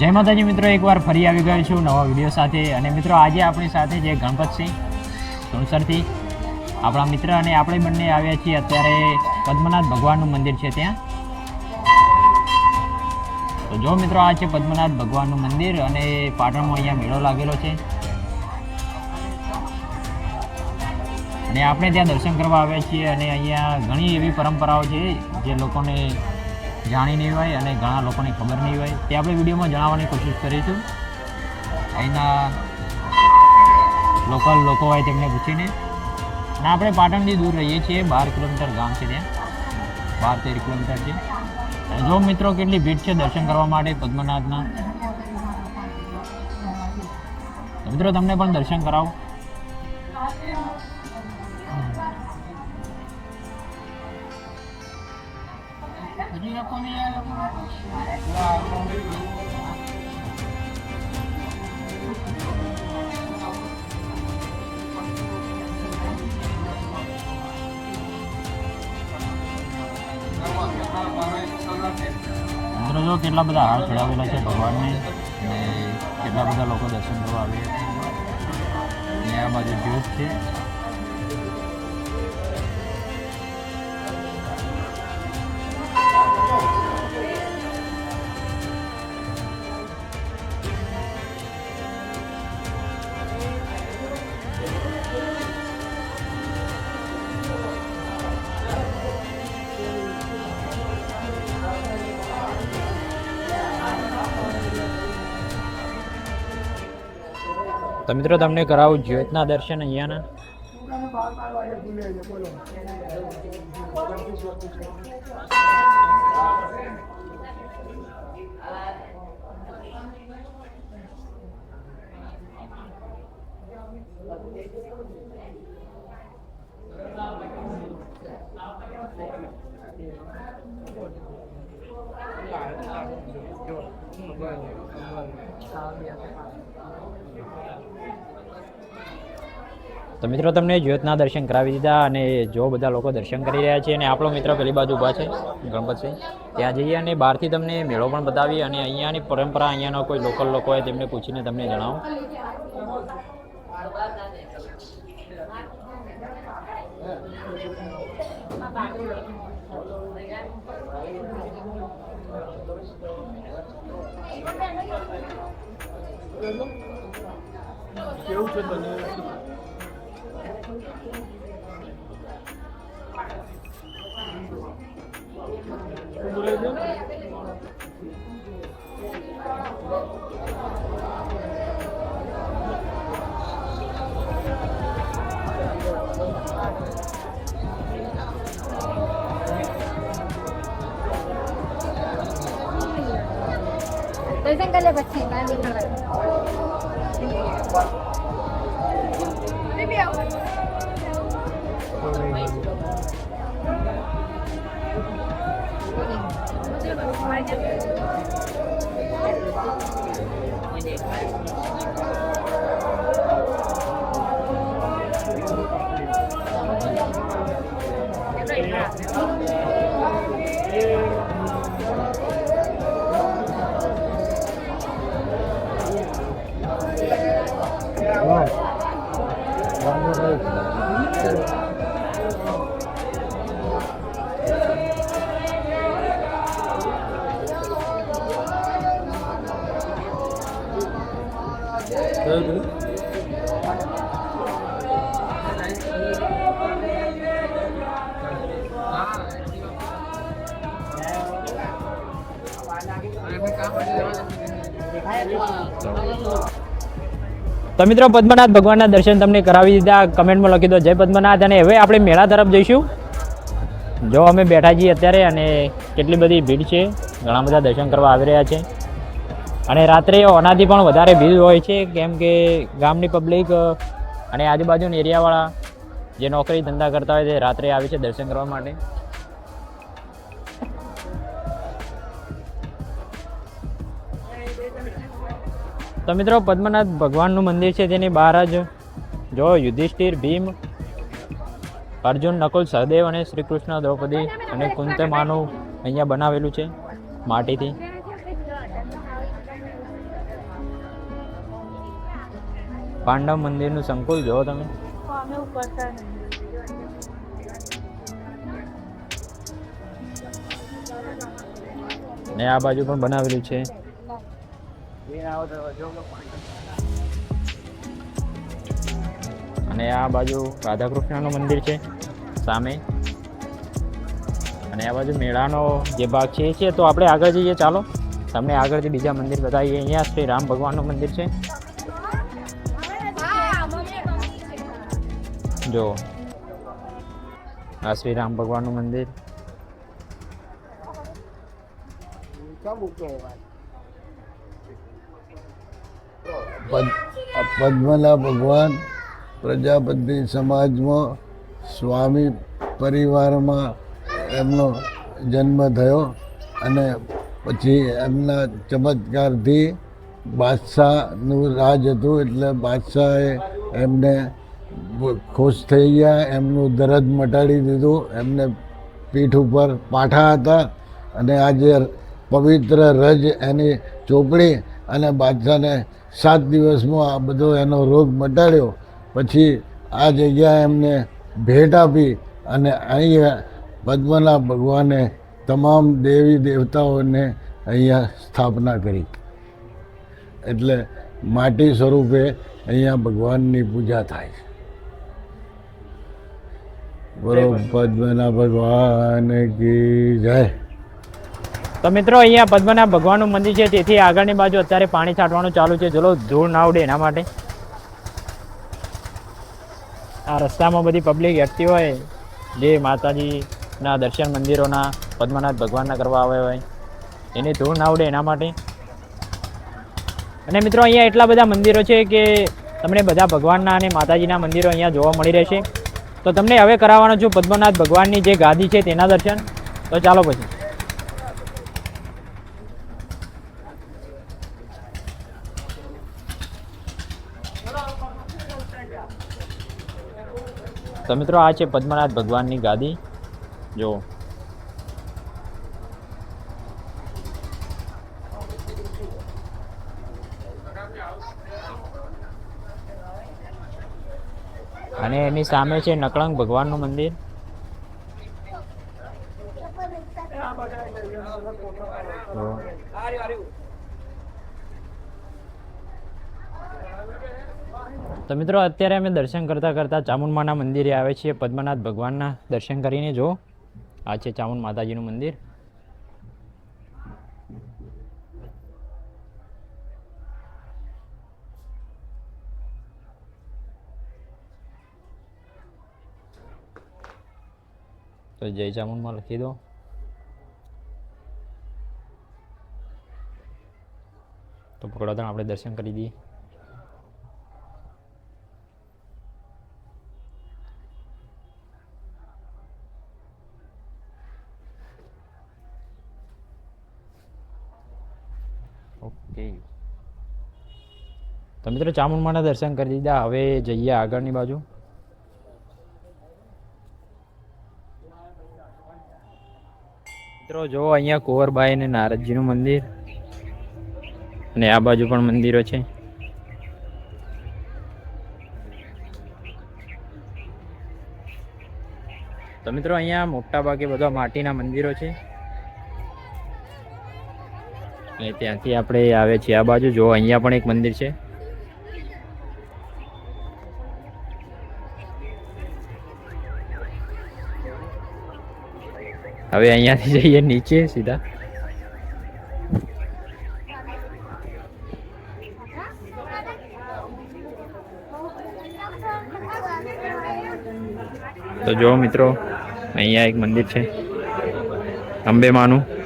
જય માતાજી મિત્રો, એકવાર ફરી આવી ગયો છું નવા વીડિયો સાથે. અને મિત્રો, આજે આપણી સાથે જે ગણપતસિંહ સોનસરથી. આપણા મિત્ર અને આપણે બંને આવ્યા છીએ અત્યારે પદ્મનાથ ભગવાનનું મંદિર છે ત્યાં. તો જો મિત્રો, આ છે પદ્મનાથ ભગવાનનું મંદિર અને પાટણમાં અહીંયા મેળો લાગેલો છે. અને આપણે ત્યાં દર્શન કરવા આવ્યા છીએ અને અહીંયા ઘણી એવી પરંપરાઓ છે જે લોકોને જાણી નહીં હોય અને ઘણા લોકોને ખબર નહીં હોય તે આપણે વિડીયોમાં જણાવવાની કોશિશ કરીશું. અહીંના લોકલ લોકો હોય તેમને પૂછીને. અને આપણે પાટણથી દૂર રહીએ છીએ, બાર કિલોમીટર ગામ છે ત્યાં. બાર તેર કિલોમીટર છે. જો મિત્રો કેટલી ભીડ છે દર્શન કરવા માટે પદ્મનાથના. મિત્રો, તમને પણ દર્શન કરાવો. મિત્રો જો કેટલા બધા હાર ચડાવેલા છે ભગવાનને? ને કેટલા બધા લોકો દર્શન કરવા આવે છે? અને આ બાજુ જ્યોત છે. તો મિત્રો તમને કરાવું જ્યોતના દર્શન અહીંયાના. તો મિત્રો તમને જ્યોતના દર્શન કરાવી દીધા અને જો બધા લોકો દર્શન કરી રહ્યા છે અને આપણો મિત્ર પેલી બાજુ ઊભા છે, ગણપતસિંહ, ત્યાં જઈએ અને બહારથી તમને મેળો પણ બતાવી અને અહીંયાની પરંપરા અહીંયાના કોઈ લોકલ લોકો હોય તેમને પૂછીને તમને જણાવો. કેવું છે તને શું બોલે છે દર્શન કરી લે પછી બહાર નીકળવાનું બેબી cuatro. તો મિત્રો, પદ્મનાથ ભગવાનના દર્શન તમને કરાવી દીધા. કમેન્ટમાં લખી દો, જય પદ્મનાથ. અને હવે આપણે મેળા તરફ જઈશું. જો અમે બેઠા છીએ અત્યારે અને કેટલી બધી ભીડ છે, ઘણા બધા દર્શન કરવા આવી રહ્યા છે. અને રાત્રે ઓનાથી પણ વધારે ભીડ હોય છે, કેમ કે ગામની પબ્લિક અને આજુબાજુના એરિયાવાળા જે નોકરી ધંધા કરતા હોય તે રાત્રે આવે છે દર્શન કરવા માટે. તો મિત્રો પદ્મનાથ ભગવાનનું મંદિર છે તેની બહાર જ જો યુધિષ્ઠિર, ભીમ, અર્જુન, નકુલ, સહદેવ અને શ્રી કૃષ્ણ દ્રૌપદી અને કુંતમાનું અહીંયા બનાવેલું છે માટીથી. પાંડવ મંદિરનું સંકુલ જોવો તમે. ને આ બાજુ પણ બનાવેલું છે. અને આ બાજુ રાધા કૃષ્ણનું મંદિર છે, સામે. અને આ બાજુ મેળાનો જે ભાગ છે, એ છે. તો આપણે આગળ જઈએ, ચાલો. તમને આગળથી બીજા મંદિર બતાવીએ અહીંયા શ્રી રામ ભગવાનનું મંદિર છે. જો. આ શ્રી રામ ભગવાનનું મંદિર. પદ- પદ્મના ભગવાન પ્રજાપતિ સમાજમાં સ્વામી પરિવારમાં એમનો જન્મ થયો અને પછી એમના ચમત્કારથી બાદશાહનું રાજ હતું એટલે બાદશાહે એમને ખુશ થઈ ગયા, એમનું દરદ મટાડી દીધું, એમને પીઠ ઉપર પાઠા હતા અને આજે પવિત્ર રજ એની ચોપડી અને બાદશાહને સાત દિવસમાં આ બધો એનો રોગ મટાડ્યો. પછી આ જગ્યાએ એમને ભેટ આપી અને અહીંયા પદ્મનાભ ભગવાને તમામ દેવી દેવતાઓને અહીંયા સ્થાપના કરી. એટલે માટી સ્વરૂપે અહીંયા ભગવાનની પૂજા થાય છે. બોલો પદ્મના ભગવાન કી જય. તો મિત્રો, અહીંયા પદ્મનાભ ભગવાનનું મંદિર છે. તેથી આગળની બાજુ અત્યારે પાણી છાંટવાનું ચાલુ છે. ચલો ધૂળ ના ઉડે એના માટે. આ રસ્તામાં બધી પબ્લિક હેઠતી હોય. જે માતાજીના દર્શન મંદિરોના પદ્મનાથ ભગવાનના કરવા આવે હોય. એની ધૂળ ના ઉડે એના માટે. અને મિત્રો, અહીંયા એટલા બધા મંદિરો છે કે તમને બધા ભગવાનના અને માતાજીના મંદિરો અહીંયા જોવા મળી રહેશે. તો તમને હવે કરાવવાનો છું પદ્મનાથ ભગવાનની જે ગાદી છે તેના દર્શન. તો ચાલો પછી. તો મિત્રો આ છે પદ્મનાથ ભગવાનની ગાદી. જો. અને એની સામે છે નકળંગ ભગવાનનું મંદિર. જો. તો મિત્રો, અત્યારે અમે દર્શન કરતા કરતા ચામુંડમાના મંદિરે આવે છીએ. પદ્મનાથ ભગવાનના દર્શન કરીને જો. આ છે ચામુંડ માતાજીનું મંદિર. તો જય ચામુંડમાં લખી દો. તો પકડો, આપણે દર્શન કરી દઈએ. ઓકે. તો મિત્રો ચામુંડમાના દર્શન કરી દીધા. હવે જઈએ આગળની બાજુ. મિત્રો જો અહીંયા કુંવરબાઈ અને નારદજીનું મંદિર અને આ બાજુ પણ મંદિરો છે. તો મિત્રો અહીંયા મોટા ભાગે બધા માટીના મંદિરો છે. અને ત્યાંથી આપણે આવે છીએ. આ બાજુ જો, અહીંયા પણ એક મંદિર છે. હવે અહીંયાથી જઈએ નીચે સીધા. તો જો મિત્રો, અહીંયા એક મંદિર છે. અંબે માનું.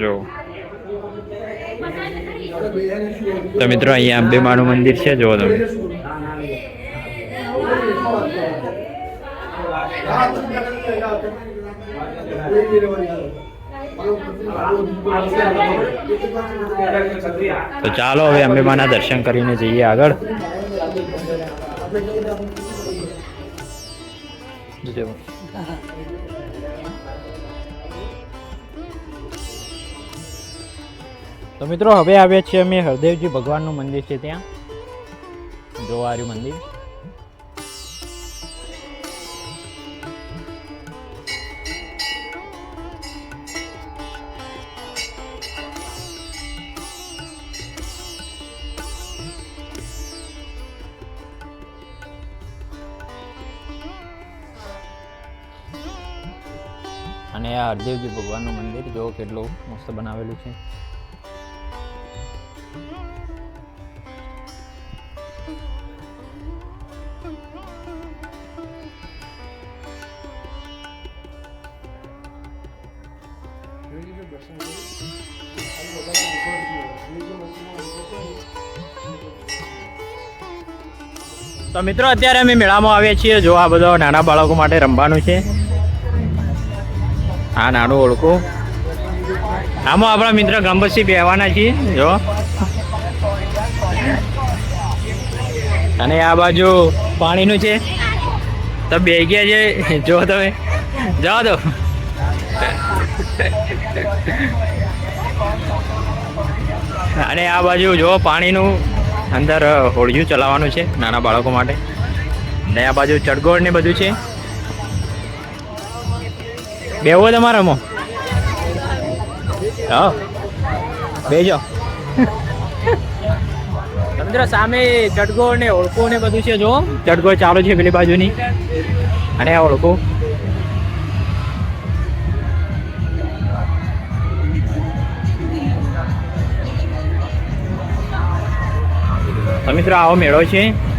જો તો મિત્રો અહીંયા અંબેમાનું મંદિર છે જો તમે. તો ચાલો હવે અંબેમાના દર્શન કરીને જઈએ આગળ. જો. તો મિત્રો, હવે આવ્યા છીએ અમે હરદેવજી ભગવાનનું મંદિર છે ત્યાં. જોવાર્યું મંદિર. અને આ હરદેવજી ભગવાનનું મંદિર જો કેટલું મસ્ત બનાવેલું છે. તો મિત્રો, અત્યારે અમે મેળામાં આવીએ છીએ. જો આ બધો નાના બાળકો માટે રમવાનું છે. આ નાનું ઓળખું. આમાં આપણા મિત્ર ગંબતસિંહ બેહવાના છીએ. જો. અને આ બાજુ પાણીનું છે. તો બે ગયા છે. જો તમે. જાઓ તો અને આ બાજુ જો પાણીનું અંદર હોળિયું ચલાવવાનું છે નાના બાળકો માટે. ને આ બાજુ ચડગોળ ને બધું છે. બેવો તમારામાં હા. બેજો મિત્રો સામે ચડગો ને ઓળખો ને બધું છે, જો. ચડગો ચાલુ છે પેલી બાજુની. અને આ ઓળખો. મિત્રો, આવો મેળો છે.